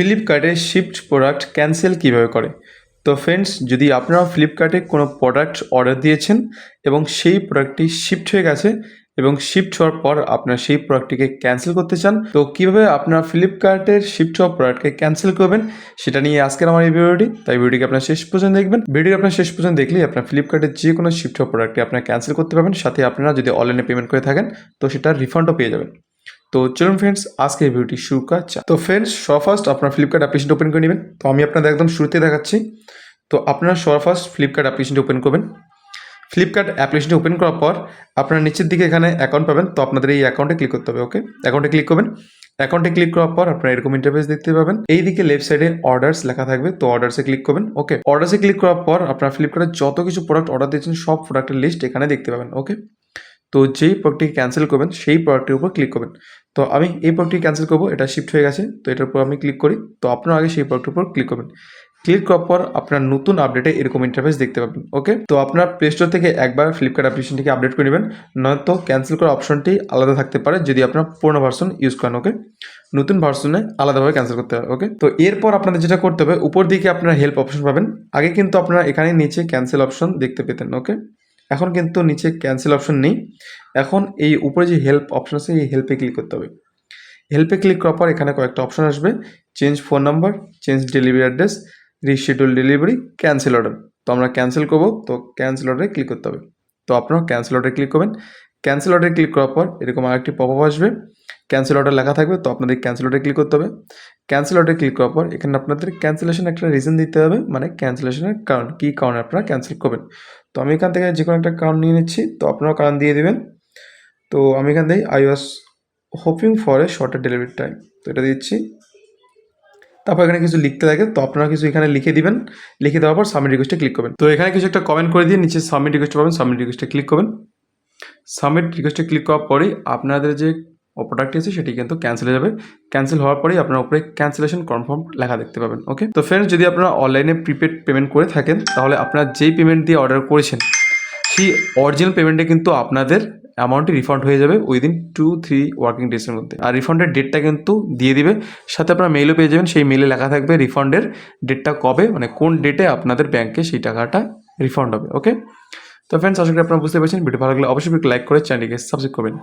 ফ্লিপকার্টে shift product cancel কীভাবে করে? তো ফ্রেন্ডস যদি আপনারা ফ্লিপকার্টে কোনো প্রোডাক্ট অর্ডার দিয়েছেন এবং সেই প্রোডাক্টটি শিফট হয়ে গেছে এবং শিফট হওয়ার পর আপনার সেই প্রোডাক্টটিকে ক্যান্সেল করতে চান, তো কীভাবে আপনার ফ্লিপকার্টের শিফট হওয়া প্রোডাক্টকে ক্যান্সেল করবেন সেটা নিয়ে আজকের আমার এই ভিডিওটি। তাই ভিডিওকে আপনার শেষ পর্যন্ত দেখবেন। ভিডিও আপনার শেষ পর্যন্ত দেখলেই আপনার ফ্লিপকার্টের যে কোনো শিফট হওয়া প্রোডাক্টটি আপনার ক্যান্সেল করতে পারবেন। সাথে আপনারা যদি অনলাইনে পেমেন্ট করে থাকেন, তো সেটা রিফান্ডও পেয়ে যাবেন। তো চলুন ফ্রেন্ডস আজকে এই ভিডিওটি শুরু করা তো ফ্রেন্ডস সবার ফার্স্ট আপনার ফ্লিপকার্ট অ্যাপ্লিকেশন ওপেন করে নেবেন। তো আমি আপনাদের একদম শুরুতে দেখাচ্ছি। তো আপনারা সবার ফার্স্ট ফ্লিপকার্ট অ্যাপ্লিকেশনটি ওপেন করবেন। ফ্লিপকার্ট অ্যাপ্লিকেশনটি ওপেন করার পর আপনারা নিচের দিকে এখানে অ্যাকাউন্ট পাবেন। তো আপনাদের এই অ্যাকাউন্টে ক্লিক করতে হবে ওকে অ্যাকাউন্টে ক্লিক করবেন। অ্যাকাউন্টে ক্লিক করার পর আপনারা এরকম ইন্টারফেস দেখতে পাবেন। এই দিকে লেফট সাইডে অর্ডার্স লেখা থাকবে। তো অর্ডার্সে ক্লিক করবেন ওকে অর্ডার্সে ক্লিক করার পর আপনার ফ্লিপকার্টে যত কিছু প্রোডাক্ট অর্ডার দিয়েছেন, সব প্রোডাক্টের লিস্ট এখানে দেখতে পাবেন ওকে তো যেই প্রোডাক্টটি ক্যান্সেল করবেন, সেই প্রোডাক্টের উপর ক্লিক করবেন। তো আমি এই প্রোডাক্টটি ক্যান্সেল করব, এটা শিফট হয়ে গেছে, তো এটার উপর আমি ক্লিক করি, তো আপনারা আগে সেই প্রোডাক্টের উপর ক্লিক করবেন। ক্লিক করার পর আপনার নতুন আপডেটে এরকম ইন্টারফেস দেখতে পাবেন ওকে তো আপনার প্লে স্টোর থেকে একবার ফ্লিপকার্ট অ্যাপ্লিকেশনটিকে আপডেট করে নেবেন, নয়তো ক্যান্সেল করার অপশনটি আলাদা থাকতে পারে যদি আপনার পুরোনো ভার্সন ইউজ করেন ওকে নতুন ভার্সনে আলাদাভাবে ক্যান্সেল করতে হবে ওকে তো এরপর আপনাদের যেটা করতে হবে, উপর দিকে আপনারা হেল্প অপশন পাবেন, আগে কিন্তু আপনারা এখানে নিচে ক্যান্সেল অপশন দেখতে পেতেন ওকে এখন কিন্তু নিচে ক্যান্সেল অপশন নেই। এখন এই উপরে যে হেল্প অপশন আছে, এই হেল্পে ক্লিক করতে হবে। হেল্পে ক্লিক করার পর এখানে কয়েকটা অপশন আসবে। Change phone number change delivery address reschedule delivery cancel order তো আমরা ক্যান্সেল করব, তো ক্যান্সেল অর্ডারে ক্লিক করতে হবে। তো আপনারা ক্যান্সেল অর্ডারে ক্লিক করবেন। ক্যান্সেল অর্ডারে ক্লিক করার পর এরকম আরেকটি পপ আপ আসবে। ক্যান্সেল অর্ডার লেখা থাকবে, তো আপনাদের ক্যান্সেল অর্ডারে ক্লিক করতে হবে। ক্যান্সেল অর্ডারে ক্লিক করার পর, এখানে আপনাদের ক্যান্সেলেশন একটা রিজন দিতে হবে মানে ক্যান্সেলেশনের কারণ, কী কারণে আপনারা ক্যান্সেল করবেন। তো আমি এখান থেকে যে কোনো একটা কারণ নিয়ে নিচ্ছি, তো আপনারাও কারণ দিয়ে দেবেন। তো আমি এখান থেকে I was hoping for a shorter delivery time তো এটা দিচ্ছি। তারপর এখানে কিছু লিখতে থাকে তো আপনারা কিছু এখানে লিখে দিবেন। লিখে দেওয়ার পর সাবমিট রিকোয়েস্টে ক্লিক করবেন। তো এখানে কিছু একটা কমেন্ট করে দিয়ে নিচে সাবমিট রিকোয়েস্ট পাবেন সাবমিট রিকোয়েস্টে ক্লিক করবেন। সাবমিট রিকোয়েস্টে ক্লিক করার পরেই আপনাদের যে প্রোডাক্টটি আছে সেটি কিন্তু ক্যান্সেল হয়ে যাবে। ক্যান্সেল হওয়ার পরেই আপনার উপরে ক্যান্সেলেশন কনফার্ম লেখা দেখতে পাবেন ওকে তো ফ্রেন্ডস যদি আপনারা অনলাইনে প্রিপেড পেমেন্ট করে থাকেন, তাহলে আপনারা যেই পেমেন্ট দিয়ে অর্ডার করেছেন, সেই অরিজিনাল পেমেন্টে কিন্তু আপনাদের অ্যামাউন্টটি রিফান্ড হয়ে যাবে উইদিন টু থ্রি ওয়ার্কিং ডেসের মধ্যে। আর রিফান্ডের ডেটটা কিন্তু দিয়ে দিবে। সাথে আপনারা মেলও পেয়ে যাবেন। সেই মেলে লেখা থাকবে রিফান্ডের ডেটটা কবে মানে কোন ডেটে আপনাদের ব্যাংকে সেই টাকাটা রিফান্ড হবে ওকে তো ফ্রেন্ডস আশা করি আপনারা বুঝতে পারছেন। ভিডিও ভালো লাগলে অবশ্যই লাইক করে চ্যানেলটিকে সাবস্ক্রাইব করবেন।